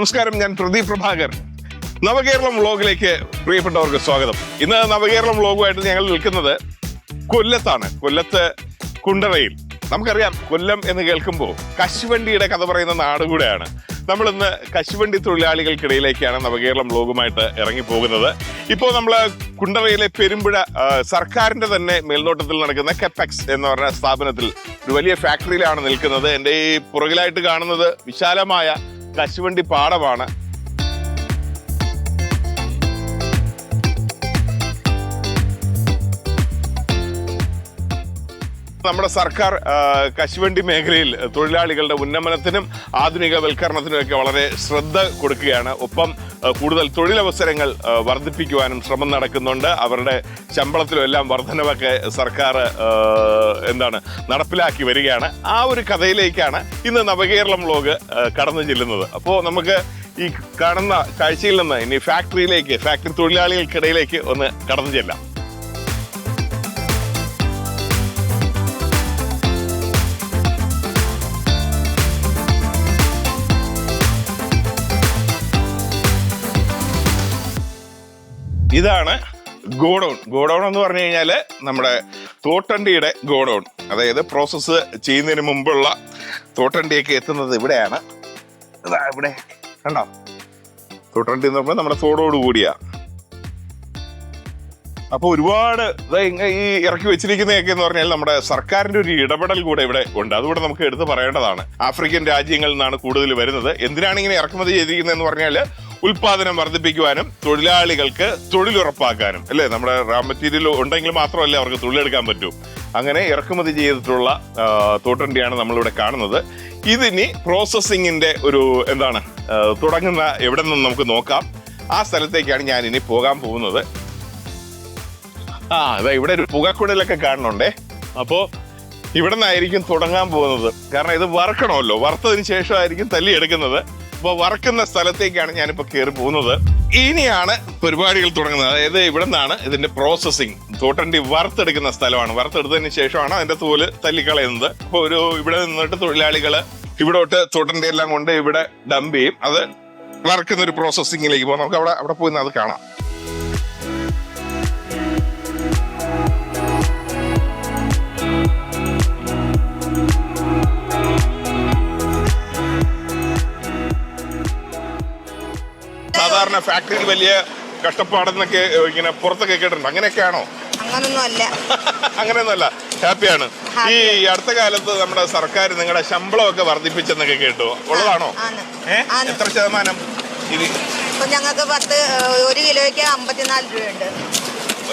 നമസ്കാരം ഞാൻ പ്രദീപ് പ്രഭാകർ. നവകേരളം വ്ലോഗിലേക്ക് പ്രിയപ്പെട്ടവർക്ക് സ്വാഗതം. ഇന്ന് നവകേരളം വ്ലോഗുമായിട്ട് ഞങ്ങൾ നിൽക്കുന്നത് കൊല്ലത്താണ്. കൊല്ലത്ത് കുണ്ടറയിൽ. നമുക്കറിയാം കൊല്ലം എന്ന് കേൾക്കുമ്പോൾ കശുവണ്ടിയുടെ കഥ പറയുന്ന നാട് കൂടെയാണ്. നമ്മൾ ഇന്ന് കശുവണ്ടി തൊഴിലാളികൾക്കിടയിലേക്കാണ് നവകേരളം വ്ലോഗുമായിട്ട് ഇറങ്ങി പോകുന്നത് ഇപ്പോൾ നമ്മൾ കുണ്ടറയിലെ പെരുമ്പുഴ സർക്കാരിന്റെ തന്നെ മേൽനോട്ടത്തിൽ നടക്കുന്ന കെപ്പക്സ് എന്ന് പറഞ്ഞ സ്ഥാപനത്തിൽ ഒരു വലിയ ഫാക്ടറിയിലാണ് നിൽക്കുന്നത്. എന്റെ ഈ പുറകിലായിട്ട് കാണുന്നത് വിശാലമായ കശുവണ്ടി പാടമാണ്. നമ്മുടെ സർക്കാർ കശുവണ്ടി മേഖലയിൽ തൊഴിലാളികളുടെ ഉന്നമനത്തിനും ആധുനികവൽക്കരണത്തിനും ഒക്കെ വളരെ ശ്രദ്ധ കൊടുക്കുകയാണ്. ഒപ്പം കൂടുതൽ തൊഴിലവസരങ്ങൾ വർദ്ധിപ്പിക്കുവാനും ശ്രമം നടക്കുന്നുണ്ട്. അവരുടെ ശമ്പളത്തിലും എല്ലാം വർധനവൊക്കെ സർക്കാർ എന്താണ് നടപ്പിലാക്കി വരികയാണ്. ആ ഒരു കഥയിലേക്കാണ് ഇന്ന് നവകേരളം വ്ലോഗ് കടന്നു ചെല്ലുന്നത്. അപ്പോൾ നമുക്ക് ഈ കാണുന്ന കാഴ്ചയിൽ നിന്ന് ഇനി ഫാക്ടറിയിലേക്ക് ഫാക്ടറി തൊഴിലാളികൾക്കിടയിലേക്ക് ഒന്ന് കടന്നു ചെല്ലാം. ഇതാണ് ഗോഡൗൺ. ഗോഡൗൺ എന്ന് പറഞ്ഞു കഴിഞ്ഞാൽ നമ്മുടെ തോട്ടണ്ടിയുടെ ഗോഡൗൺ. അതായത് പ്രോസസ്സ് ചെയ്യുന്നതിന് മുമ്പുള്ള തോട്ടണ്ടിയൊക്കെ എത്തുന്നത് ഇവിടെയാണ്. അതാ ഇവിടെ. കണ്ടോ? തോട്ടണ്ടി എന്ന് പറഞ്ഞാൽ നമ്മുടെ തോടോട് കൂടിയാ. അപ്പൊ ഒരുപാട് ഈ ഇറക്കി വെച്ചിരിക്കുന്നതൊക്കെ എന്ന് പറഞ്ഞാൽ നമ്മുടെ സർക്കാരിന്റെ ഒരു ഇടപെടൽ കൂടെ ഇവിടെ ഉണ്ട്. അതുകൂടെ നമുക്ക് എടുത്തു പറയേണ്ടതാണ്. ആഫ്രിക്കൻ രാജ്യങ്ങളിൽ നിന്നാണ് കൂടുതൽ വരുന്നത്. എന്തിനാണ് ഇങ്ങനെ ഇറക്കുമതി ചെയ്തിരിക്കുന്നത് എന്ന് പറഞ്ഞാൽ ഉൽപാദനം വർദ്ധിപ്പിക്കുവാനും തൊഴിലാളികൾക്ക് തൊഴിലുറപ്പാക്കാനും അല്ലേ? നമ്മുടെ റാ മെറ്റീരിയൽ ഉണ്ടെങ്കിൽ മാത്രമല്ലേ അവർക്ക് തൊഴിലെടുക്കാൻ പറ്റൂ. അങ്ങനെ ഇറക്കുമതി ചെയ്തിട്ടുള്ള തോട്ടണ്ടിയാണ് നമ്മളിവിടെ കാണുന്നത്. ഇതിനി പ്രോസസ്സിങ്ങിന്റെ ഒരു എന്താണ് തുടങ്ങുന്ന എവിടെ നിന്ന് നമുക്ക് നോക്കാം. ആ സ്ഥലത്തേക്കാണ് ഞാൻ ഇനി പോകാൻ പോകുന്നത്. ആ അതെ ഇവിടെ ഒരു പുകക്കുടലൊക്കെ കാണുന്നുണ്ടേ. അപ്പോ ഇവിടെ നിന്നായിരിക്കും തുടങ്ങാൻ പോകുന്നത്. കാരണം ഇത് വറക്കണമല്ലോ. വറുത്തതിന് ശേഷമായിരിക്കും തല്ലി എടുക്കുന്നത് അപ്പൊ വറക്കുന്ന സ്ഥലത്തേക്കാണ് ഞാനിപ്പോ കയറി പോകുന്നത്. ഇനിയാണ് പരിപാടികൾ തുടങ്ങുന്നത്. അതായത് ഇവിടെ നിന്നാണ് ഇതിന്റെ പ്രോസസ്സിങ് തോട്ടണ്ടി വറുത്തെടുക്കുന്ന സ്ഥലമാണ്. വറുത്തെടുത്തതിന് ശേഷമാണ് അതിന്റെ തോൽ തല്ലിക്കളയുന്നത്. അപ്പൊ ഒരു ഇവിടെ നിന്നിട്ട് തൊഴിലാളികൾ ഇവിടോട്ട് തോട്ടണ്ടി എല്ലാം കൊണ്ട് ഇവിടെ ഡംപ് ചെയ്യും. അത് വറക്കുന്ന ഒരു പ്രോസസ്സിങ്ങിലേക്ക് പോകാം. നമുക്ക് അവിടെ അവിടെ പോയി അത് കാണാം. സാധാരണ ഫാക്ടറിയിൽ വലിയ കഷ്ടപ്പാടെന്നൊക്കെ ഇങ്ങനെ പുറത്തൊക്കെ കേട്ടിട്ടുണ്ട്. അങ്ങനെയൊക്കെയാണോ? അങ്ങനൊന്നും അല്ല. അങ്ങനെയൊന്നുമല്ല. ഹാപ്പിയാണ്. ഈ അടുത്ത കാലത്ത് നമ്മുടെ സർക്കാർ നിങ്ങളുടെ ശമ്പളമൊക്കെ വർദ്ധിപ്പിച്ചെന്നൊക്കെ കേട്ടു. ഉള്ളതാണോ? എത്ര ശതമാനം? ഇത് ഞങ്ങൾക്ക് പത്ത് ഒരു കിലോയ്ക്ക് അമ്പത്തിനാല് രൂപയുണ്ട്.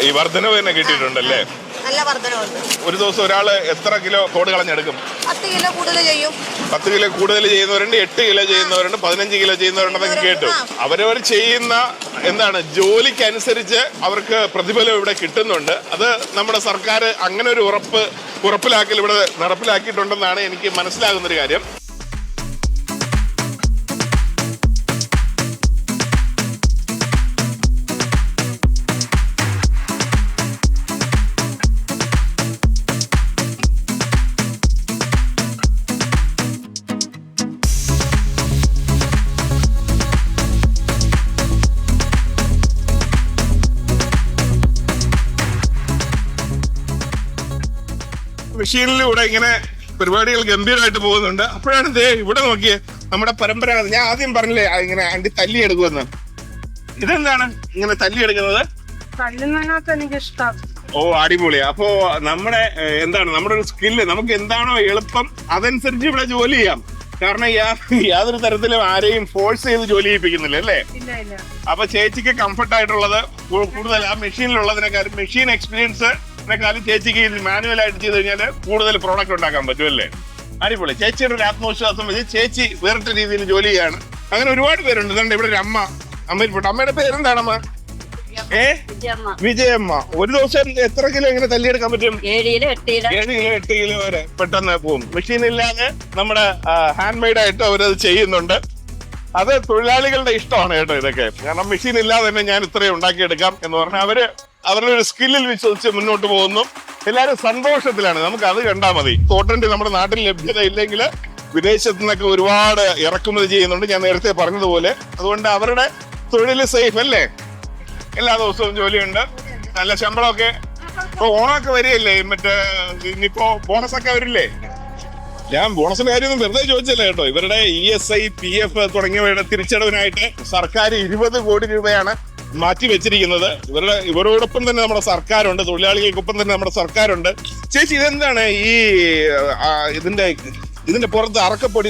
ഈ വർധനവ് തന്നെ കിട്ടിയിട്ടുണ്ടല്ലേ? നല്ല വർധനമുണ്ട് ഒരു ദിവസം ഒരാൾ എത്ര കിലോ കോട് കളഞ്ഞെടുക്കും? പത്ത് കിലോ കൂടുതൽ ചെയ്യും. പത്ത് കിലോ കൂടുതൽ ചെയ്യുന്നവരുണ്ട് എട്ട് കിലോ ചെയ്യുന്നവരുണ്ട് പതിനഞ്ച് കിലോ ചെയ്യുന്നവരുണ്ടെന്നൊക്കെ കേട്ടു. അവരവർ ചെയ്യുന്ന എന്താണ് ജോലിക്കനുസരിച്ച് അവർക്ക് പ്രതിഫലം ഇവിടെ കിട്ടുന്നുണ്ട്. അത് നമ്മുടെ സർക്കാർ അങ്ങനെ ഒരു ഉറപ്പ് ഉറപ്പിലാക്കൽ ഇവിടെ നടപ്പിലാക്കിയിട്ടുണ്ടെന്നാണ് എനിക്ക് മനസ്സിലാകുന്ന ഒരു കാര്യം. മെഷീനിലൂടെ ഇങ്ങനെ പരിപാടികൾ ഗംഭീരമായിട്ട് പോകുന്നുണ്ട്. അപ്പോഴാണ് ദേ ഇവിടെ നോക്കിയേ നമ്മുടെ പരമ്പരാഗത ഞാൻ ആദ്യം പറഞ്ഞില്ലേ ഇങ്ങനെ അണ്ടി തല്ലിയെടുക്കുമെന്ന് ഇതെന്താണ് ഇങ്ങനെ തല്ലിയെടുക്കുന്നത് എടുക്കുന്നത്? ഓ അടിപൊളി. അപ്പോ നമ്മുടെ എന്താണ് നമ്മുടെ ഒരു സ്കില്ല് നമുക്ക് എന്താണോ എളുപ്പം അതനുസരിച്ച് ഇവിടെ ജോലി ചെയ്യാം. കാരണം യാതൊരു തരത്തിലും ആരെയും ഫോഴ്സ് ചെയ്ത് ജോലി ചെയ്യിപ്പിക്കുന്നില്ല അല്ലേ? അപ്പൊ ചേച്ചിക്ക് കംഫർട്ട് ആയിട്ടുള്ളത് കൂടുതൽ ആ മെഷീനിലുള്ളതിനേക്കാളും മെഷീൻ എക്സ്പീരിയൻസ് ിനെക്കാളും ചേച്ചിക്ക് മാനുവൽ ആയിട്ട് ചെയ്ത് കഴിഞ്ഞാൽ കൂടുതൽ പ്രോഡക്റ്റ് ഉണ്ടാക്കാൻ പറ്റുമല്ലേ അടിപൊളി. ചേച്ചിയുടെ ഒരു ആത്മവിശ്വാസം വെച്ച് ചേച്ചി വേറിട്ട രീതിയിൽ ജോലി ചെയ്യാണ്. അങ്ങനെ ഒരുപാട് പേരുണ്ട്. ഇതുണ്ട് ഇവിടെ ഒരു അമ്മ. അമ്മയിൽപ്പെട്ടു അമ്മയുടെ പേരെന്താണമ്മ? ഏ? വിജയമ്മ. ഒരു ദിവസം എത്ര കിലോ ഇങ്ങനെ തല്ലിയെടുക്കാൻ പറ്റും? ഏഴ് കിലോ എട്ട് കിലോ. ഏഴ് കിലോ എട്ട് കിലോ വരെ പെട്ടെന്ന് പോകും മെഷീൻ ഇല്ലാതെ നമ്മുടെ ഹാൻഡ് മെയ്ഡ് ആയിട്ട് അവരത് ചെയ്യുന്നുണ്ട്. അത് തൊഴിലാളികളുടെ ഇഷ്ടമാണ് കേട്ടോ ഇതൊക്കെ. കാരണം മെഷീൻ ഇല്ലാതെ തന്നെ ഞാൻ ഇത്രയും ഉണ്ടാക്കിയെടുക്കാം എന്ന് പറഞ്ഞാൽ അവർ അവരുടെ ഒരു സ്കില്ലിൽ വിശ്വസിച്ച് മുന്നോട്ട് പോകുന്നു. എല്ലാവരും സന്തോഷത്തിലാണ്. നമുക്ക് അത് കണ്ടാൽ മതി. തോട്ടന്റെ നമ്മുടെ നാട്ടിൽ ലഭ്യത ഇല്ലെങ്കിൽ വിദേശത്തു നിന്നൊക്കെ ഒരുപാട് ഇറക്കുമതി ചെയ്യുന്നുണ്ട്. ഞാൻ നേരത്തെ പറഞ്ഞതുപോലെ. അതുകൊണ്ട് അവരുടെ തൊഴിൽ സേഫ് അല്ലേ? എല്ലാ ദിവസവും ജോലിയുണ്ട്. നല്ല ശമ്പളമൊക്കെ. ഇപ്പൊ ഓണമൊക്കെ വരികയല്ലേ? മറ്റേ ഇനിയിപ്പോ ബോണസ് ഒക്കെ വരില്ലേ? ഞാൻ ബോണസിന്റെ കാര്യമൊന്നും വെറുതെ ചോദിച്ചല്ലേ കേട്ടോ. ഇവരുടെ E S I P F തുടങ്ങിയവയുടെ തിരിച്ചടവിനായിട്ട് സർക്കാർ ഇരുപത് കോടി രൂപയാണ് മാറ്റി വെച്ചിരിക്കുന്നത് ഇവരുടെ ഇവരോടൊപ്പം തന്നെ നമ്മുടെ സർക്കാരുണ്ട് തൊഴിലാളികൾക്കൊപ്പം തന്നെ നമ്മുടെ സർക്കാരുണ്ട്. ചേച്ചി ഇതെന്താണ് ഈ ഇതിന്റെ ഇതിന്റെ പുറത്ത് അറക്കപ്പൊടി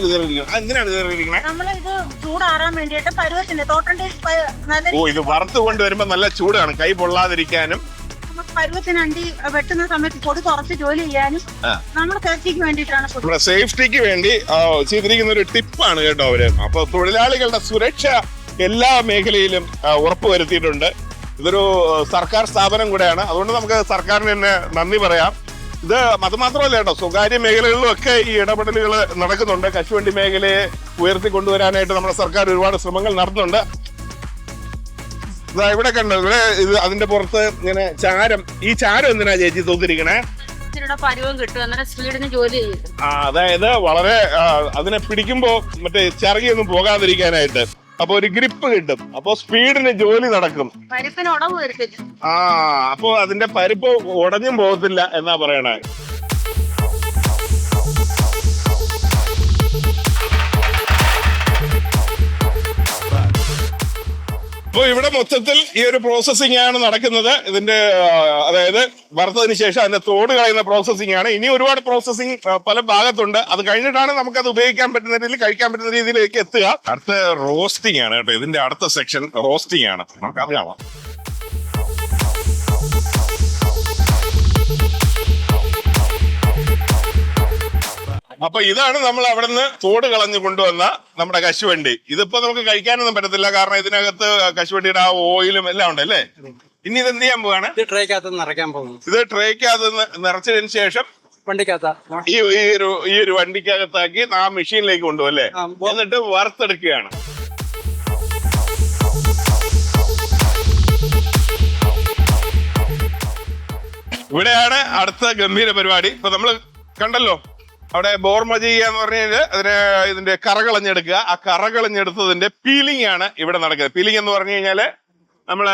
എന്തിനാണ് ഓ ഇത് വറുത്ത് കൊണ്ടുവരുമ്പോ നല്ല ചൂടാണ്. കൈ പൊള്ളാതിരിക്കാനും. നമുക്ക് പരുവത്തിന് അണ്ടി വെട്ടുന്ന സമയത്ത് പൊടി കുറച്ച് ജോലി ചെയ്യാനും. നമ്മുടെ സേഫ്റ്റിക്ക് വേണ്ടിയിട്ടാണ് നമ്മുടെ സേഫ്റ്റിക്ക് വേണ്ടി ചെയ്തിരിക്കുന്ന ഒരു ടിപ്പാണ് കേട്ടോ അവർ. അപ്പൊ തൊഴിലാളികളുടെ സുരക്ഷ എല്ലാ മേഖലയിലും ഉറപ്പുവരുത്തിയിട്ടുണ്ട്. ഇതൊരു സർക്കാർ സ്ഥാപനം കൂടെയാണ്. അതുകൊണ്ട് നമുക്ക് സർക്കാരിന് തന്നെ നന്ദി പറയാം. ഇത് അത് മാത്രമല്ല കേട്ടോ സ്വകാര്യ മേഖലകളിലും ഒക്കെ ഈ ഇടപെടലുകൾ നടക്കുന്നുണ്ട്. കശുവണ്ടി മേഖലയെ ഉയർത്തി കൊണ്ടുവരാനായിട്ട് നമ്മുടെ സർക്കാർ ഒരുപാട് ശ്രമങ്ങൾ നടത്തുന്നുണ്ട്. ഇവിടെ കണ്ടോ ഇവിടെ ഇത് അതിന്റെ പുറത്ത് ഇങ്ങനെ ചാരം ഈ ചാരം എന്തിനാ ചേച്ചി തൂത്തിരിക്കണേ? അതായത് വളരെ അതിനെ പിടിക്കുമ്പോ മറ്റേ ചിറകിയൊന്നും പോകാതിരിക്കാനായിട്ട്. അപ്പൊ ഒരു ഗ്രിപ്പ് കിട്ടും. അപ്പൊ സ്പീഡിന് ജോലി നടക്കും. ആ അപ്പൊ അതിന്റെ പരിപ്പ് ഉടഞ്ഞും പോകത്തില്ല എന്നാ പറയണേ. അപ്പൊ ഇവിടെ മൊത്തത്തിൽ ഈ ഒരു പ്രോസസ്സിംഗ് ആണ് നടക്കുന്നത്. ഇതിന്റെ അതായത് വറുത്തതിന് ശേഷം അതിന്റെ തോട് കളയുന്ന പ്രോസസ്സിംഗ് ആണ്. ഇനി ഒരുപാട് പ്രോസസ്സിംഗ് പല ഭാഗത്തുണ്ട്. അത് കഴിഞ്ഞിട്ടാണ് നമുക്ക് അത് ഉപയോഗിക്കാൻ പറ്റുന്ന രീതിയിൽ കഴിക്കാൻ പറ്റുന്ന രീതിയിലേക്ക് എത്തുക. അടുത്ത റോസ്റ്റിംഗ് ആണ് കേട്ടോ. ഇതിന്റെ അടുത്ത സെക്ഷൻ റോസ്റ്റിംഗ് ആണ്. നമുക്ക് അത് അപ്പൊ ഇതാണ് നമ്മൾ അവിടുന്ന് തോട് കളഞ്ഞു കൊണ്ടുവന്ന നമ്മുടെ കശുവണ്ടി. ഇതിപ്പോ നമുക്ക് കഴിക്കാനൊന്നും പറ്റത്തില്ല കാരണം ഇതിനകത്ത് കശുവണ്ടിയുടെ ആ ഓയിലും എല്ലാം ഉണ്ട് അല്ലേ? ഇനി ഇത് എന്ത് ചെയ്യാൻ പോവാണ്? ഇത് ട്രേക്കകത്ത് നിറയ്ക്കാൻ പോകുന്നു. ഇത് ട്രേക്കകത്ത് നിറച്ചതിന് ശേഷം വണ്ടിക്കകത്ത. ഈ ഈ ഒരു ഈ ഒരു വണ്ടിക്കകത്താക്കി ആ മെഷീനിലേക്ക് കൊണ്ടുപോകും അല്ലേ? എന്നിട്ട് വറുത്തെടുക്കുകയാണ്. ഇവിടെയാണ് അടുത്ത ഗംഭീര പരിപാടി. ഇപ്പൊ നമ്മൾ കണ്ടല്ലോ അവിടെ ബോർമ ചെയ്യുക എന്ന് പറഞ്ഞു കഴിഞ്ഞാൽ അതിന് ഇതിന്റെ കറകളഞ്ഞെടുക്കുക ആ കറകളഞ്ഞെടുത്തതിന്റെ പീലിംഗ് ആണ് ഇവിടെ നടക്കുന്നത്. പീലിംഗ് എന്ന് പറഞ്ഞു കഴിഞ്ഞാൽ നമ്മൾ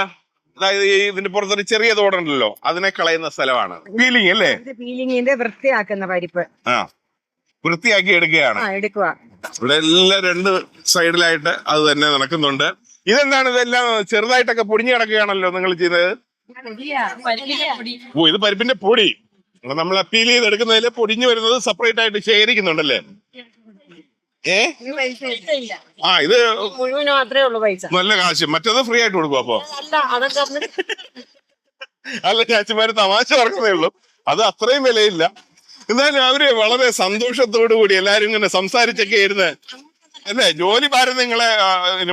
അതായത് ഇതിന്റെ പുറത്തൊരു ചെറിയ തോടുണ്ടല്ലോ അതിനെ കളയുന്ന സ്ഥലമാണ്. പീലിംഗ് അല്ലേ? പീലിംഗിന്റെ വൃത്തിയാക്കുന്ന പരിപ്പ്. ആ. വൃത്തിയാക്കി എടുക്കുകയാണ്. എടുക്കുക ഇവിടെ എല്ലാം രണ്ട് സൈഡിലായിട്ട് അത് തന്നെ നടക്കുന്നുണ്ട്. ഇതെന്താണ് ഇതെല്ലാം ചെറുതായിട്ടൊക്കെ പൊടിഞ്ഞു കിടക്കുകയാണല്ലോ നിങ്ങൾ ചെയ്യുന്നത്? ഓ ഇത് പരിപ്പിന്റെ പൊടി. നമ്മൾ അപ്പീൽ ചെയ്ത് എടുക്കുന്നതിൽ പൊടിഞ്ഞു വരുന്നത് സെപ്പറേറ്റ് ആയിട്ട് ശേഖരിക്കുന്നുണ്ടല്ലേ ഏ? ആ ഇത് മുഴുവൻ മാത്രമേ ഉള്ളൂ പൈസ. നല്ല കാശ്. മറ്റേത് ഫ്രീ ആയിട്ട് കൊടുക്കും അപ്പൊ? അല്ല ചാച്ചിമാര് തമാശ പറഞ്ഞതേ ഉള്ളൂ. അത് അത്രയും വിലയില്ല. എന്നാലും അവർ വളരെ സന്തോഷത്തോടു കൂടി എല്ലാരും ഇങ്ങനെ സംസാരിച്ചൊക്കെ ഇരുന്ന് അല്ലേ ജോലി ഭാരം നിങ്ങളെ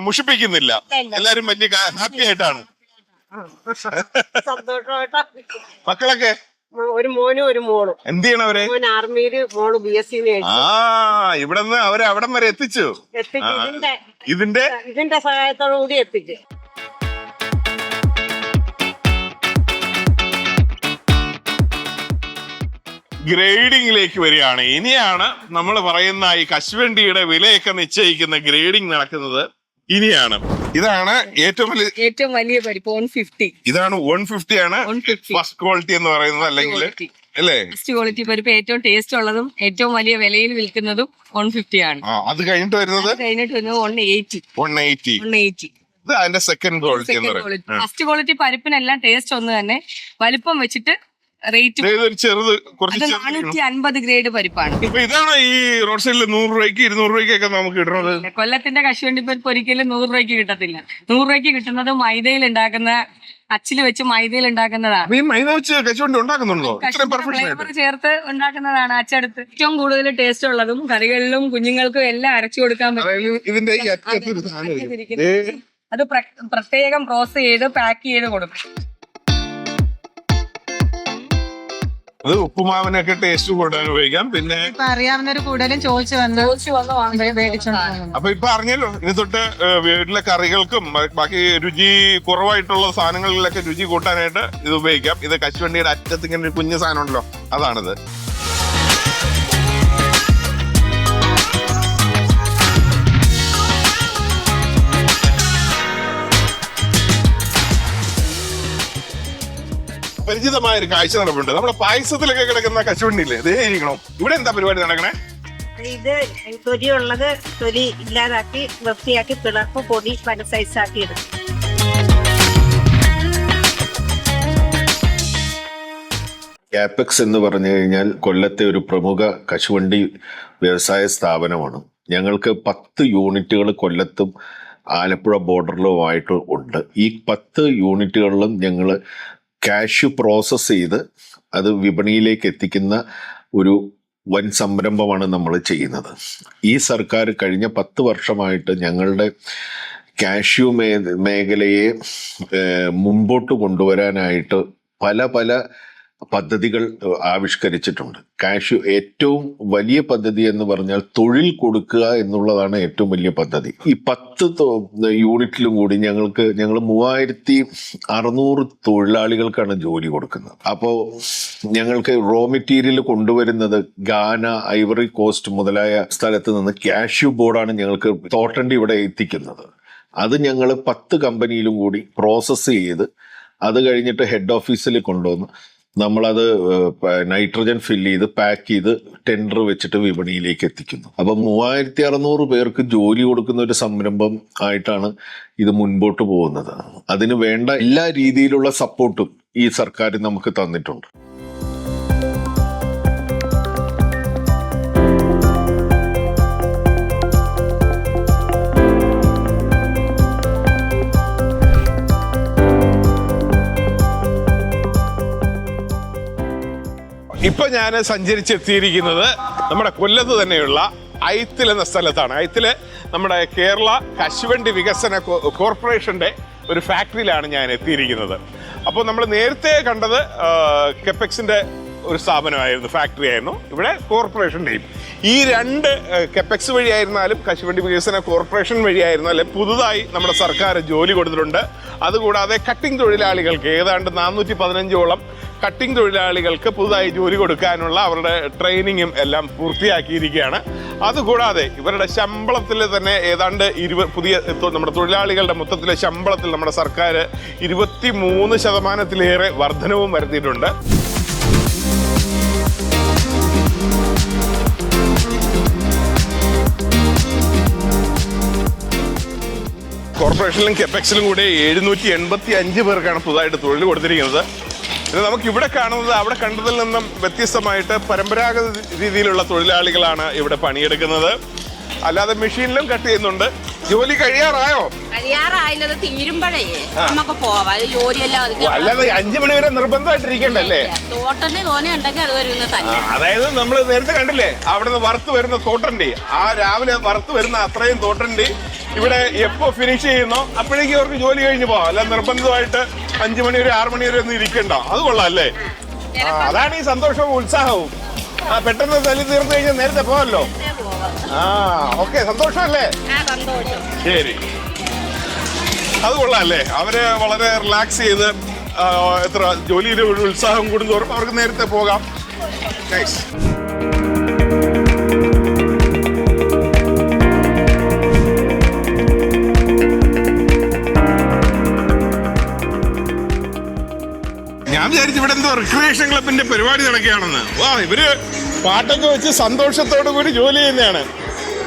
മുഷിപ്പിക്കുന്നില്ല. എല്ലാരും വലിയ ഹാപ്പി ആയിട്ടാണ്. മക്കളൊക്കെ? ഒരു മോനും ഒരു മോളും. എന്ത് ചെയ്യണവരെ മോൻ ആർമിയിൽ മോൾ ബി എസ് സി ആ നിന്ന് അവരെ അവിടം വരെ എത്തിച്ചു. എത്തിച്ച്. ഇതിന്റെ ഇതിന്റെ? ഇതിന്റെ സഹായത്തോടു കൂടി എത്തിച്ചു. ഗ്രേഡിംഗിലേക്ക് വരികയാണ്. ഇനിയാണ് നമ്മൾ പറയുന്ന ഈ കശുവണ്ടിയുടെ വിലയൊക്കെ നിശ്ചയിക്കുന്ന ഗ്രേഡിംഗ് നടക്കുന്നത്. ഇനിയാണ്. ഇതാണ് ഏറ്റവും വലിയ ഏറ്റവും വലിയ പരിപ്പ് വൺ ഫിഫ്റ്റി ഇതാണ് വൺ ഫിഫ്റ്റി ആണ് ഫസ്റ്റ് ക്വാളിറ്റി എന്ന് പറയുന്നത് അല്ലെങ്കിൽ അല്ലേ? ഫസ്റ്റ് ക്വാളിറ്റി പരിപ്പ് ഏറ്റവും ടേസ്റ്റ് ഉള്ളതും ഏറ്റവും വലിയ വിലയിൽ വിൽക്കുന്നതും വൺ ഫിഫ്റ്റി ആണ്. അത് കഴിഞ്ഞിട്ട് വരുന്നത്? കഴിഞ്ഞിട്ട് വരുന്നത് one eighty one eighty one eighty അതിന്റെ സെക്കൻഡ് ക്വാളിറ്റി ഫസ്റ്റ് ക്വാളിറ്റി പരിപ്പിനെല്ലാം ടേസ്റ്റ് ഒന്ന് തന്നെ. വലിപ്പം വെച്ചിട്ട് റേറ്റ് ഇതൊരു ചെറുത് അത് കുറച്ച് ചെറുത് നാനൂറ്റി അൻപത് ഗ്രേഡ് പരിപ്പാണ്. ഇപ്പൊ ഇതാണ് ഈ റോഡ് സൈഡിൽ നൂറ് രൂപയ്ക്ക് ഇരുന്നൂറ് രൂപയ്ക്കൊക്കെ നമുക്ക് കിട്ടുന്നത് കൊല്ലത്തിന്റെ കശുവണ്ടി പരിപ്പ് ഒരിക്കലും നൂറ് രൂപയ്ക്ക് കിട്ടത്തില്ല. നൂറ് രൂപയ്ക്ക് കിട്ടുന്നത് മൈദയിൽ ഉണ്ടാക്കുന്ന അച്ചിൽ വെച്ച് മൈദയിൽ ഉണ്ടാക്കുന്നതാണ്. അപ്പൊ ഈ മൈദ വെച്ച് കശുവണ്ടി ഉണ്ടാക്കുന്നുണ്ടോ? ഇത്രയും പെർഫെക്ഷൻ ആയിട്ട്. ഫ്ലേവർ ചേർത്ത് ഉണ്ടാക്കുന്നതാണ് അച്ചടുത്ത്. ഏറ്റവും കൂടുതൽ ടേസ്റ്റ് ഉള്ളതും കറികളിലും കുഞ്ഞുങ്ങൾക്കും എല്ലാം അരച്ചു കൊടുക്കാൻ പറ്റും. അതായത് ഇതിന്റെ ഈ അറ്റത്ത് ഒരു സാധനം ഇരിക്കും. ദേ, അത് പ്ര- പ്രത്യേകം പ്രോസസ് ചെയ്ത് പാക്ക് ചെയ്ത് കൊടുക്കും. അത് ഉപ്പുമാവിനൊക്കെ ടേസ്റ്റ് കൂടാൻ ഉപയോഗിക്കാം. പിന്നെ ഇപ്പൊ അറിയാവുന്നവര് കൂടുതലും ചോദിച്ചു വന്ന് ചോദിച്ചു വന്ന് അപ്പൊ ഇപ്പൊ അറിഞ്ഞല്ലോ ഇനി തൊട്ട് വീട്ടിലെ കറികൾക്കും ബാക്കി രുചി കുറവായിട്ടുള്ള സാധനങ്ങളിലൊക്കെ രുചി കൂട്ടാനായിട്ട് ഇത് ഉപയോഗിക്കാം. ഇത് കശുവണ്ടിയുടെ അറ്റത്ത് ഇങ്ങനെ ഒരു കുഞ്ഞു സാധനം ഉണ്ടല്ലോ അതാണിത്. പരിചിതമായ ഒരു കാഴ്ച നടപ്പുണ്ട്. നമ്മുടെ പായസത്തിലൊക്കെ കിടക്കുന്ന കശുവണ്ടിയില്ലേ? ഇതേ ഇരിക്കണം. ഇവിടെ എന്താ പരിപാടി നടക്കണേ? ഇത് തൊലി ഉള്ളത് തൊലി ഇല്ലാതാക്കി വൃത്തിയാക്കി പിളർപ്പ് പൊടി പല സൈസാക്കി ഇടും ക്യാപെക്സ് എന്ന് പറഞ്ഞു കഴിഞ്ഞാൽ കൊല്ലത്തെ ഒരു പ്രമുഖ കശുവണ്ടി വ്യവസായ സ്ഥാപനമാണ്. ഞങ്ങൾക്ക് പത്ത് യൂണിറ്റുകൾ കൊല്ലത്തും ആലപ്പുഴ ബോർഡറിലുമായിട്ട് ഉണ്ട്. ഈ പത്ത് യൂണിറ്റുകളിലും ഞങ്ങൾ കാഷ്യു പ്രോസസ്സ് ചെയ്ത് അത് വിപണിയിലേക്ക് എത്തിക്കുന്ന ഒരു വൻ സംരംഭമാണ് നമ്മൾ ചെയ്യുന്നത്. ഈ സർക്കാർ കഴിഞ്ഞ പത്ത് വർഷമായിട്ട് ഞങ്ങളുടെ കാഷ്യു മേ മേഖലയെ മുമ്പോട്ട് കൊണ്ടുവരാനായിട്ട് പല പല പദ്ധതികൾ ആവിഷ്കരിച്ചിട്ടുണ്ട്. കാഷ്യു ഏറ്റവും വലിയ പദ്ധതി എന്ന് പറഞ്ഞാൽ തൊഴിൽ കൊടുക്കുക എന്നുള്ളതാണ് ഏറ്റവും വലിയ പദ്ധതി. ഈ പത്ത് യൂണിറ്റിലും കൂടി ഞങ്ങൾക്ക് ഞങ്ങൾ മൂവായിരത്തി അറുന്നൂറ് തൊഴിലാളികൾക്കാണ് ജോലി കൊടുക്കുന്നത്. അപ്പോൾ ഞങ്ങൾക്ക് റോ മെറ്റീരിയൽ കൊണ്ടുവരുന്നത് ഗാന ഐവറി കോസ്റ്റ് മുതലായ സ്ഥലത്ത് നിന്ന് കാഷ്യു ബോർഡാണ് ഞങ്ങൾക്ക് തോട്ടണ്ടി ഇവിടെ എത്തിക്കുന്നത്. അത് ഞങ്ങൾ പത്ത് കമ്പനിയിലും കൂടി പ്രോസസ്സ് ചെയ്ത് അത് കഴിഞ്ഞിട്ട് ഹെഡ് ഓഫീസിൽ കൊണ്ടുവന്ന്. നമ്മളത് നൈട്രജൻ ഫില്ല് ചെയ്ത് പാക്ക് ചെയ്ത് ടെൻഡർ വെച്ചിട്ട് വിപണിയിലേക്ക് എത്തിക്കുന്നു. അപ്പം മൂവായിരത്തി അറുന്നൂറ് പേർക്ക് ജോലി കൊടുക്കുന്ന ഒരു സംരംഭം ആയിട്ടാണ് ഇത് മുൻപോട്ട് പോകുന്നത്. അതിന് വേണ്ട എല്ലാ രീതിയിലുള്ള സപ്പോർട്ടും ഈ സർക്കാർ നമുക്ക് തന്നിട്ടുണ്ട്. ഇപ്പൊ ഞാൻ സഞ്ചരിച്ചെത്തിയിരിക്കുന്നത് നമ്മുടെ കൊല്ലത്ത് തന്നെയുള്ള ഐത്തിൽ എന്ന സ്ഥലത്താണ്. ഐത്തിൽ നമ്മുടെ കേരള കശുവണ്ടി വികസന കോർപ്പറേഷന്റെ ഒരു ഫാക്ടറിയിലാണ് ഞാൻ എത്തിയിരിക്കുന്നത്. അപ്പോൾ നമ്മൾ നേരത്തെ കണ്ടത് കെപ്പെക്സിന്റെ ഒരു സ്ഥാപനമായിരുന്നു ഫാക്ടറി ആയിരുന്നു. ഇവിടെ കോർപ്പറേഷന്റെയും ഈ രണ്ട് കെപ്പെക്സ് വഴിയായിരുന്നാലും കശുവണ്ടി വികസന കോർപ്പറേഷൻ വഴിയായിരുന്നാലും പുതുതായി നമ്മുടെ സർക്കാർ ജോലി കൊടുത്തിട്ടുണ്ട്. അതുകൂടാതെ കട്ടിംഗ് തൊഴിലാളികൾക്ക് ഏതാണ്ട് നാനൂറ്റി പതിനഞ്ചോളം കട്ടിംഗ് തൊഴിലാളികൾക്ക് പുതുതായി ജോലി കൊടുക്കാനുള്ള അവരുടെ ട്രെയിനിങ്ങും എല്ലാം പൂർത്തിയാക്കിയിരിക്കുകയാണ്. അതുകൂടാതെ ഇവരുടെ ശമ്പളത്തിൽ തന്നെ ഏതാണ്ട് ഇരുപ പുതിയ നമ്മുടെ തൊഴിലാളികളുടെ മൊത്തത്തിലെ ശമ്പളത്തിൽ നമ്മുടെ സർക്കാർ ഇരുപത്തി മൂന്ന് ശതമാനത്തിലേറെ വർധനവും വരുത്തിയിട്ടുണ്ട്. കോർപ്പറേഷനിലും കെപെക്സിലും കൂടി എഴുന്നൂറ്റി എൺപത്തി അഞ്ച് പേർക്കാണ് പുതുതായിട്ട് തൊഴിൽ കൊടുത്തിരിക്കുന്നത്. ഇത് നമുക്ക് ഇവിടെ കാണുന്നത് അവിടെ കണ്ടതിൽ നിന്നും വ്യത്യസ്തമായിട്ട് പരമ്പരാഗത രീതിയിലുള്ള തൊഴിലാളികളാണ് ഇവിടെ പണിയെടുക്കുന്നത്. അല്ലാതെ മെഷീനിലും കട്ട് ചെയ്യുന്നുണ്ട്. ജോലി കഴിയാറായോ? കഴിയാറായില്ലത് തീരുമ്പോഴേ. നമുക്ക് പോവാം. ജോലിയെല്ലാം അല്ലാതെ അഞ്ചു മണി വരെ നിർബന്ധമായിട്ടിരിക്കണ്ടല്ലേ? തോട്ടത്തിന് തോനെ ഉണ്ടെങ്കിൽ അത് വരുന്ന തന്നെ. അതായത് നമ്മൾ നേരത്തെ കണ്ടില്ലേ അവിടുന്ന് വറുത്ത് വരുന്ന തോട്ടണ്ടി. ആ രാവിലെ വറുത്ത് വരുന്ന അത്രയും തോട്ടണ്ടി ഇവിടെ എപ്പോ ഫിനിഷ് ചെയ്യുന്നോ അപ്പോഴേക്കും അവർക്ക് ജോലി കഴിഞ്ഞു പോവാം. അല്ല നിർബന്ധമായിട്ട് അഞ്ചു മണി വരെ ആറു മണി വരെ ഒന്നും ഇരിക്കണ്ട. അത് കൊള്ളാം അല്ലേ ആ, അതാണ് ഈ സന്തോഷവും ഉത്സാഹവും. ആ പെട്ടെന്ന് തല്ലി തീർന്നു കഴിഞ്ഞാൽ നേരത്തെ പോവല്ലോ. ആ ഓക്കെ സന്തോഷമല്ലേ? ശരി. അത് കൊള്ളാം അല്ലേ അവർ വളരെ റിലാക്സ് ചെയ്ത് എത്ര ജോലിയുടെ ഒരു ഉത്സാഹം കൂടുന്നതോറും അവർക്ക് നേരത്തെ പോകാം. നൈസ് ഞാൻ വിചാരിച്ചു ഇവിടെ എന്തോ റിക്രിയേഷൻ ക്ലബിന്റെ പരിപാടി നടക്കുകയാണെന്ന്. വാ ഇവർ പാട്ടൊക്കെ വെച്ച് സന്തോഷത്തോടു കൂടി ജോലി ചെയ്യുന്നതാണ്.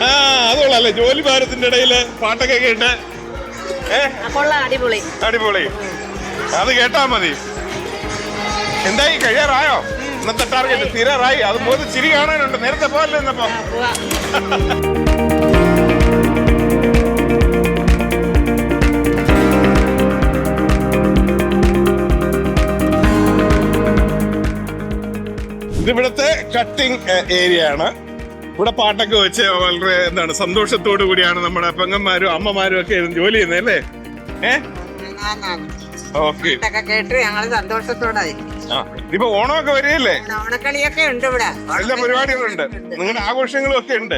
ആ അതുകൊള്ളാല്ലേ ജോലി ഭാരത്തിന്റെ ഇടയിൽ പാട്ടൊക്കെ കേട്ട്. അടിപൊളി. അടിപൊളി. അത് കേട്ടാ മതി. എന്തായി കഴിയാറായോ? ഇന്നത്തെ ടാർഗറ്റ് തീരാറായി. അത് മോദി ചിരി കാണാനുണ്ട്. നേരത്തെ പോകല്ലേ ഇന്നപ്പോ? ഇതിവിടുത്തെ കട്ടിംഗ് ഏരിയ ആണ്. ഇവിടെ പാട്ടൊക്കെ വെച്ച് വളരെ എന്താണ് സന്തോഷത്തോടു കൂടിയാണ് നമ്മുടെ പെങ്ങന്മാരും അമ്മമാരും ഒക്കെ ഇരുന്ന് ജോലി ചെയ്യുന്നത് അല്ലേ? ഏ? ഓക്കെ കേട്ട് ഞങ്ങൾ സന്തോഷത്തോടായി. ഇപ്പൊ ഓണമൊക്കെ വരികയല്ലേ? ഓണക്കളിയൊക്കെ ഉണ്ട് ഇവിടെ. എല്ലാ പരിപാടികളുണ്ട് നിങ്ങളുടെ ആഘോഷങ്ങളും ഒക്കെ ഉണ്ട്.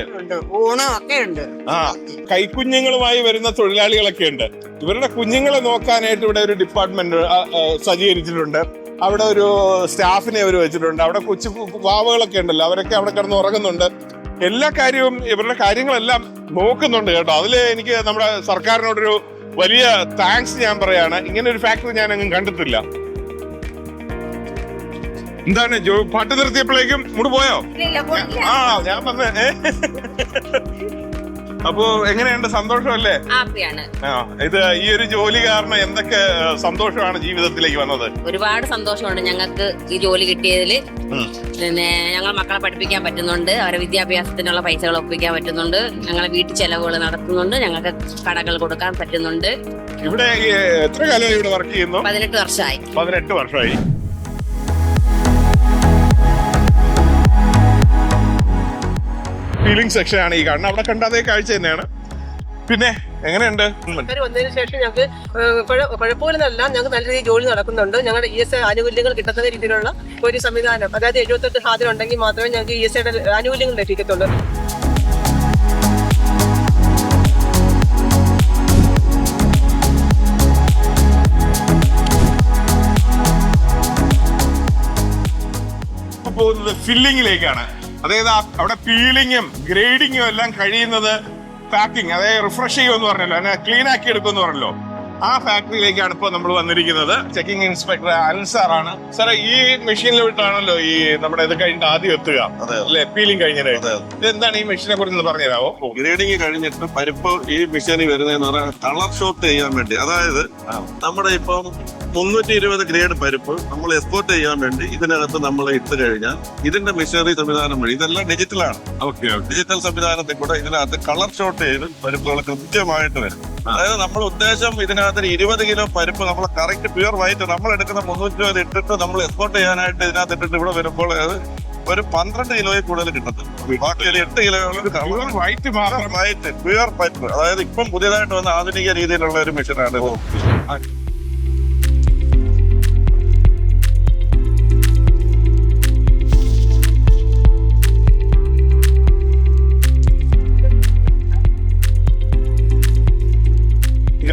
ഒക്കെ ഉണ്ട്. ആ കൈക്കുഞ്ഞുങ്ങളുമായി വരുന്ന തൊഴിലാളികളൊക്കെ ഉണ്ട്. ഇവരുടെ കുഞ്ഞുങ്ങളെ നോക്കാനായിട്ട് ഇവിടെ ഒരു ഡിപ്പാർട്ട്മെന്റ് സജ്ജീകരിച്ചിട്ടുണ്ട്. അവിടെ ഒരു സ്റ്റാഫിനെ അവർ വെച്ചിട്ടുണ്ട്. അവിടെ കൊച്ചു വാവകളൊക്കെ ഉണ്ടല്ലോ. അവരൊക്കെ അവിടെ കിടന്ന് ഉറങ്ങുന്നുണ്ട്. എല്ലാ കാര്യവും ഇവരുടെ കാര്യങ്ങളെല്ലാം നോക്കുന്നുണ്ട് കേട്ടോ. അതിൽ എനിക്ക് നമ്മുടെ സർക്കാരിനോടൊരു വലിയ താങ്ക്സ് ഞാൻ പറയാണ്. ഇങ്ങനെ ഒരു ഫാക്ടറി ഞാൻ അങ്ങ് കണ്ടിട്ടില്ല. എന്താണ് ജോ പാട്ട് നിർത്തിയപ്പോഴേക്കും മുടി പോയോ? ആ ഞാൻ ഏ? അപ്പോ എങ്ങനെയുണ്ട്? സന്തോഷമല്ലേ? ഹാപ്പിയാണ്. ഇത് ഈ ഒരു ജോലി കാരണം എന്തൊക്കെ സന്തോഷമാണ് ജീവിതത്തിലേക്ക് വന്നത്? ഒരുപാട് സന്തോഷമുണ്ട്. ഞങ്ങൾക്ക് ഈ ജോലി കിട്ടിയതിൽ. പിന്നെ ഞങ്ങൾ മക്കളെ പഠിപ്പിക്കാൻ പറ്റുന്നുണ്ട്. അവരെ വിദ്യാഭ്യാസത്തിനുള്ള പൈസകൾ ഒപ്പിക്കാൻ പറ്റുന്നുണ്ട്. ഞങ്ങളെ വീട്ടു ചെലവുകൾ നടത്തുന്നുണ്ട്. ഞങ്ങൾക്ക് കടകൾ കൊടുക്കാൻ പറ്റുന്നുണ്ട്. ഇവിടെ എത്ര കാലമായി ഇവിടെ വർക്ക് ചെയ്യുന്നു? പതിനെട്ട് വർഷമായി. പതിനെട്ട് വർഷമായി. ഫീലിംഗ് സെക്ഷൻ ആണ് ഈ കാണുന്നത്. അവിടെ കണ്ട അതേ കാഴ്ച തന്നെയാണ്. പിന്നെ എങ്ങനെയുണ്ട്? വന്നതിന് ശേഷം ഞങ്ങൾക്ക് കുഴപ്പമില്ലെന്നല്ല ഞങ്ങൾക്ക് നല്ല രീതിയിൽ ജോലി നടക്കുന്നുണ്ട്. ഞങ്ങളുടെ ഇ എസ് ആനുകൂല്യങ്ങൾ കിട്ടുന്ന രീതിയിലുള്ള ഒരു സംവിധാനം. അതായത് എഴുപത്തെട്ട് ഹാജർ ഉണ്ടെങ്കിൽ മാത്രമേ ഞങ്ങൾക്ക് ഇ എസ് ഐയുടെ ആനുകൂല്യങ്ങൾ ലഭിക്കത്തുള്ളൂ. പോകുന്നത് ഫില്ലിങ്ങിലേക്കാണ് അതായത് ആ- അവിടെ പീലിങ്ങും ഗ്രേഡിങ്ങും എല്ലാം കഴിയുന്നത് പാക്കിംഗ് അതായത് റിഫ്രഷ് ചെയ്യുമെന്ന് പറഞ്ഞല്ലോ. അതിനെ ക്ലീൻ ആക്കി എടുക്കുമെന്ന് പറഞ്ഞല്ലോ. ആ ഫാക്ടറിയിലേക്കാണ് ഇപ്പോൾ നമ്മൾ വന്നിരിക്കുന്നത്. ചെക്കിംഗ് ഇൻസ്പെക്ടർ അനിൽ സാറാണ് സാറേ ഈ മെഷീനിൽ വിട്ടാണല്ലോ ഈ നമ്മുടെ ഇത് കഴിഞ്ഞിട്ട് ആദ്യം എത്തുക. അല്ലെ? പീലിംഗ് കഴിഞ്ഞിട്ട്. ഇത് എന്താണ് ഈ മെഷീനെ കുറിച്ച് പറഞ്ഞു ഗ്രേഡിംഗ് കഴിഞ്ഞിട്ട് പരിപ്പ് ഈ മെഷീനിൽ വരുന്നതെന്ന് പറഞ്ഞാൽ കളർ ഷോപ്പ് ചെയ്യാൻ വേണ്ടി. അതായത് നമ്മുടെ ഇപ്പം മുന്നൂറ്റി ഇരുപത് ഗ്രേഡ് പരിപ്പ് നമ്മൾ എക്സ്പോർട്ട് ചെയ്യാൻ വേണ്ടി ഇതിനകത്ത് നമ്മൾ ഇട്ട് കഴിഞ്ഞാൽ ഇതിന്റെ മെഷീനറി സംവിധാനം വഴി ഇതെല്ലാം ഡിജിറ്റലാണ് ഓക്കെ ഓക്കെ ഡിജിറ്റൽ സംവിധാനത്തിൽ കൂടെ ഇതിനകത്ത് കളർ ഷോട്ട് ചെയ്ത് പരിപ്പുകൾ കൃത്യമായിട്ട് വരും. അതായത് നമ്മൾ ഉദ്ദേശം ഇതിനകത്ത് ഇരുപത് കിലോ പരിപ്പ് നമ്മൾ കറക്റ്റ് പ്യുവർ വൈറ്റ് നമ്മൾ എടുക്കുന്ന മുന്നൂറ്റി ഇരുപത് ഇട്ടിട്ട് നമ്മൾ എക്സ്പോർട്ട് ചെയ്യാനായിട്ട് ഇതിനകത്ത് ഇട്ടിട്ട് ഇവിടെ വരുമ്പോൾ അത് ഒരു പന്ത്രണ്ട് കിലോയിൽ കൂടുതൽ കിട്ടത്തില്ല. ബാക്കി ഒരു എട്ട് കിലോയോളം വൈറ്റ് മാത്രം. വൈറ്റ് പ്യുവർ പൈപ്പ് അതായത് ഇപ്പം പുതിയതായിട്ട് വന്ന ആധുനിക രീതിയിലുള്ള ഒരു മെഷീനാണ് ഇത്.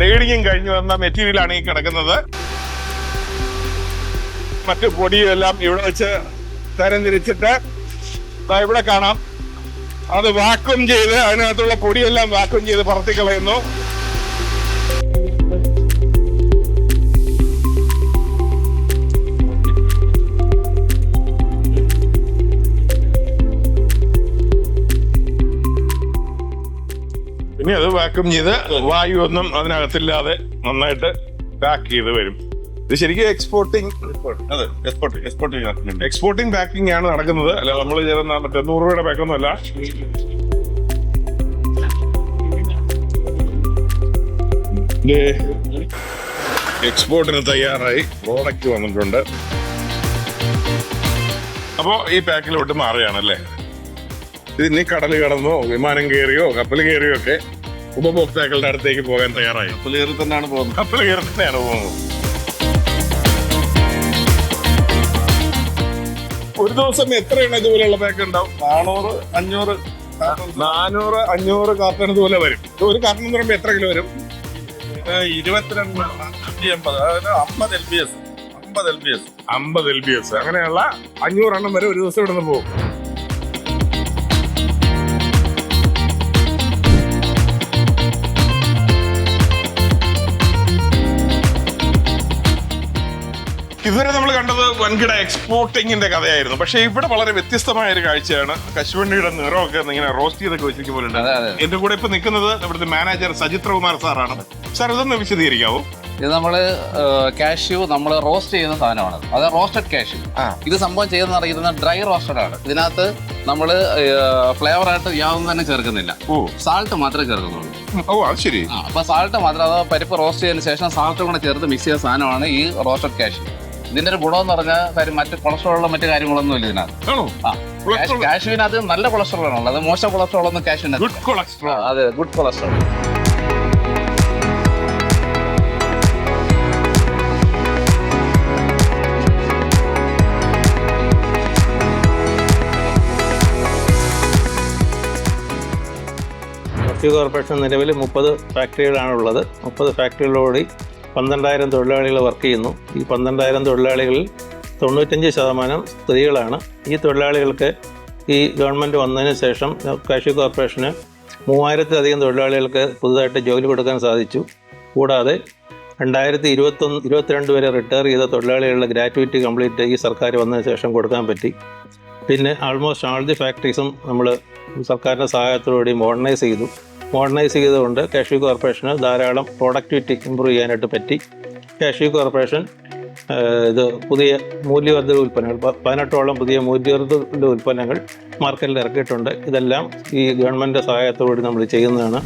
ഗ്രേഡിങ്ങും കഴിഞ്ഞു വന്ന മെറ്റീരിയലാണ് ഈ കിടക്കുന്നത്. മറ്റു പൊടിയെല്ലാം ഇവിടെ വെച്ച് തരംതിരിച്ചിട്ട് ഇവിടെ കാണാം. അത് വാക്വം ചെയ്ത് അതിനകത്തുള്ള പൊടിയെല്ലാം വാക്വം ചെയ്ത് പറത്തി കളയുന്നു വാക്വം ചെയ്ത് വായു ഒന്നും അതിനകത്തില്ലാതെ നന്നായിട്ട് പാക്ക് ചെയ്ത് വരും. ഇത് ശരിക്കും എക്സ്പോർട്ടിങ് അതെ എക്സ്പോർട്ട് എക്സ്പോർട്ട് എക്സ്പോർട്ടിംഗ് പാക്കിംഗ് ആണ് നടക്കുന്നത്. അല്ല നമ്മൾ ചേർന്ന മറ്റേ നൂറ് രൂപയുടെ പാക്കൊന്നും അല്ല എക്സ്പോർട്ടിന് തയ്യാറായി. പ്രോഡക്റ്റ് വന്നിട്ടുണ്ട്. അപ്പോ ഈ പാക്കിലോട്ട് മാറുകയാണല്ലേ? ഇത് ഇനി കടൽ കടന്നോ വിമാനം കയറിയോ കപ്പൽ കയറിയോ ഒക്കെ ഉപഭോക്താക്കളുടെ അടുത്തേക്ക് പോകാൻ തയ്യാറായി. കപ്പൽ കയറി തന്നെയാണ് പോകുന്നത്. കപ്പൽ കയറി തന്നെയാണ് പോകുന്നത്. ഒരു ദിവസം എത്രയാണ് ഇതുപോലെയുള്ള പാക്ക് ഉണ്ടാവും? നാനൂറ് അഞ്ഞൂറ് നാനൂറ്. അഞ്ഞൂറ് കാർട്ടൺ ഇതുപോലെ വരും. ഒരു കാർട്ടൺ എന്ന് പറയുമ്പോൾ എത്ര കിലോ വരും? ഇരുപത്തിരണ്ട് നൂറ്റി എൺപത്. അതായത് അമ്പത് എൽ ബി എസ് അമ്പത് എൽ ബി എസ് അമ്പത് എൽ ബി എസ് അങ്ങനെയുള്ള അഞ്ഞൂറെണ്ണം വരെ ഒരു ദിവസം ഇവിടുന്ന് പോകും. ഇതുവരെ നമ്മൾ കണ്ടത് വൻകിട എക്സ്പോർട്ടിങ്ങിന്റെ കഥയായിരുന്നു. പക്ഷെ ഇവിടെ വളരെ വ്യത്യസ്തമായ ഒരു കാഴ്ചയാണ്. കശുവണ്ടിയുടെ നിറമൊക്കെ ഇങ്ങനെ റോസ്റ്റ് ചെയ്തൊക്കെ വെച്ചിരിക്കുന്ന പോലെ എന്റെ കൂടെ ഇപ്പൊ നിൽക്കുന്നത് ഇവിടുത്തെ മാനേജർ സജിത്ര കുമാർ സാറാണ്. സാർ ഇതൊന്ന് വിശദീകരിക്കാവോ? ഇത് നമ്മൾ കാഷ്യു നമ്മൾ റോസ്റ്റ് ചെയ്യുന്ന സാധനമാണ്. അത് റോസ്റ്റഡ് കാഷ്യു ഇത് സംഭവം ചെയ്യുന്ന അറിയുന്ന ഡ്രൈ റോസ്റ്റഡ് ആണ്. ഇതിനകത്ത് നമ്മൾ ഫ്ലേവർ ആയിട്ട് യാതൊന്നും തന്നെ ചേർക്കുന്നില്ല. ഓ. സാൾട്ട് മാത്രമേ ചേർക്കുന്നുള്ളൂ. ഓ അത് ശരി. അപ്പൊ സാൾട്ട് മാത്രം അത് പരിപ്പ് റോസ്റ്റ് ചെയ്തതിന് ശേഷം സാൾട്ട് കൂടെ ചേർത്ത് മിക്സ് ചെയ്ത സാധനമാണ് ഈ റോസ്റ്റഡ് കാഷ്യൂ ഇതിന്റെ ഒരു ഗുണം എന്ന് പറഞ്ഞാൽ കാര്യം മറ്റു കൊളസ്ട്രോളുള്ള മറ്റു കാര്യങ്ങളൊന്നും ഇല്ല ഇതിനകത്ത്. കാശുവിനകത്ത് നല്ല കൊളസ്ട്രോൾ ആണ്. ഉള്ളത് മോശം കൊളസ്ട്രോൾ ഒന്നും ഗുഡ് കൊളസ്ട്രോൾ അതെ ഗുഡ് കൊളസ്ട്രോൾ കോർപ്പറേഷൻ നിലവിൽ മുപ്പത് ഫാക്ടറികളാണ് ഉള്ളത് മുപ്പത് ഫാക്ടറികളോടി പന്ത്രണ്ടായിരം തൊഴിലാളികൾ വർക്ക് ചെയ്യുന്നു. ഈ പന്ത്രണ്ടായിരം തൊഴിലാളികളിൽ തൊണ്ണൂറ്റഞ്ച് ശതമാനം സ്ത്രീകളാണ്. ഈ തൊഴിലാളികൾക്ക് ഈ ഗവൺമെന്റ് വന്നതിന് ശേഷം കാർഷിക കോർപ്പറേഷന് മൂവായിരത്തിലധികം തൊഴിലാളികൾക്ക് പുതുതായിട്ട് ജോലി കൊടുക്കാൻ സാധിച്ചു. കൂടാതെ രണ്ടായിരത്തി ഇരുപത്തൊന്ന് ഇരുപത്തിരണ്ട് വരെ റിട്ടയർ ചെയ്ത തൊഴിലാളികളുടെ ഗ്രാറ്റുവിറ്റി കംപ്ലീറ്റ് ഈ സർക്കാർ വന്നതിന് ശേഷം കൊടുക്കാൻ പറ്റി. പിന്നെ ആൾമോസ്റ്റ് ആൾ ദി ഫാക്ടറീസും നമ്മൾ സർക്കാരിന്റെ സഹായത്തോടുകൂടി മോഡേണൈസ് ചെയ്തു. മോഡേണൈസ് ചെയ്തുകൊണ്ട് കാഷ്യൂ കോർപ്പറേഷന് ധാരാളം പ്രൊഡക്ടിവിറ്റി ഇമ്പ്രൂവ് ചെയ്യാനായിട്ട് പറ്റി. കാഷ്യൂ കോർപ്പറേഷൻ ഇത് പുതിയ മൂല്യവർദ്ധിത ഉൽപ്പന്നങ്ങൾ പതിനെട്ടോളം പുതിയ മൂല്യവർദ്ധിത ഉൽപ്പന്നങ്ങൾ മാർക്കറ്റിൽ ഇറക്കിയിട്ടുണ്ട്. ഇതെല്ലാം ഈ ഗവൺമെന്റ് സഹായത്തോടുകൂടി നമ്മൾ ചെയ്യുന്നതാണ്.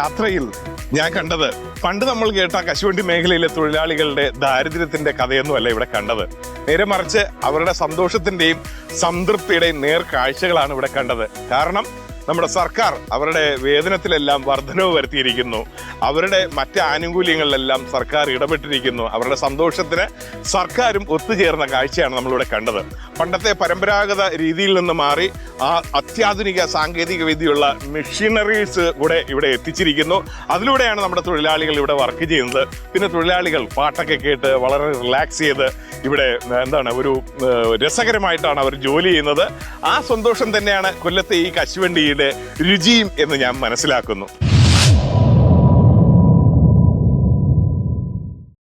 യാത്രയിൽ ഞാൻ കണ്ടത് പണ്ട് നമ്മൾ കേട്ട കശുവണ്ടി മേഖലയിലെ തൊഴിലാളികളുടെ ദാരിദ്ര്യത്തിന്റെ കഥയൊന്നുമല്ല ഇവിടെ കണ്ടത്. നേരെ മറിച്ച് അവരുടെ സന്തോഷത്തിന്റെയും സംതൃപ്തിയുടെയും നേർ കാഴ്ചകളാണ് ഇവിടെ കണ്ടത്. കാരണം നമ്മുടെ സർക്കാർ അവരുടെ വേതനത്തിലെല്ലാം വർധനവ് വരുത്തിയിരിക്കുന്നു. അവരുടെ മറ്റ് ആനുകൂല്യങ്ങളിലെല്ലാം സർക്കാർ ഇടപെട്ടിരിക്കുന്നു. അവരുടെ സന്തോഷത്തിന് സർക്കാരും ഒത്തുചേർന്ന കാഴ്ചയാണ് നമ്മളിവിടെ കണ്ടത്. പണ്ടത്തെ പരമ്പരാഗത രീതിയിൽ നിന്ന് മാറി ആ അത്യാധുനിക സാങ്കേതിക വിദ്യയുള്ള മെഷീനറീസ് കൂടെ ഇവിടെ എത്തിച്ചിരിക്കുന്നു. അതിലൂടെയാണ് നമ്മുടെ തൊഴിലാളികൾ ഇവിടെ വർക്ക് ചെയ്യുന്നത്. പിന്നെ തൊഴിലാളികൾ പാട്ടൊക്കെ കേട്ട് വളരെ റിലാക്സ് ചെയ്ത് ഇവിടെ എന്താണ് ഒരു രസകരമായിട്ടാണ് അവർ ജോലി ചെയ്യുന്നത്. ആ സന്തോഷം തന്നെയാണ് കൊല്ലത്തെ ഈ കശുവണ്ടിയുടെ രുചിയും എന്ന് ഞാൻ മനസ്സിലാക്കുന്നു.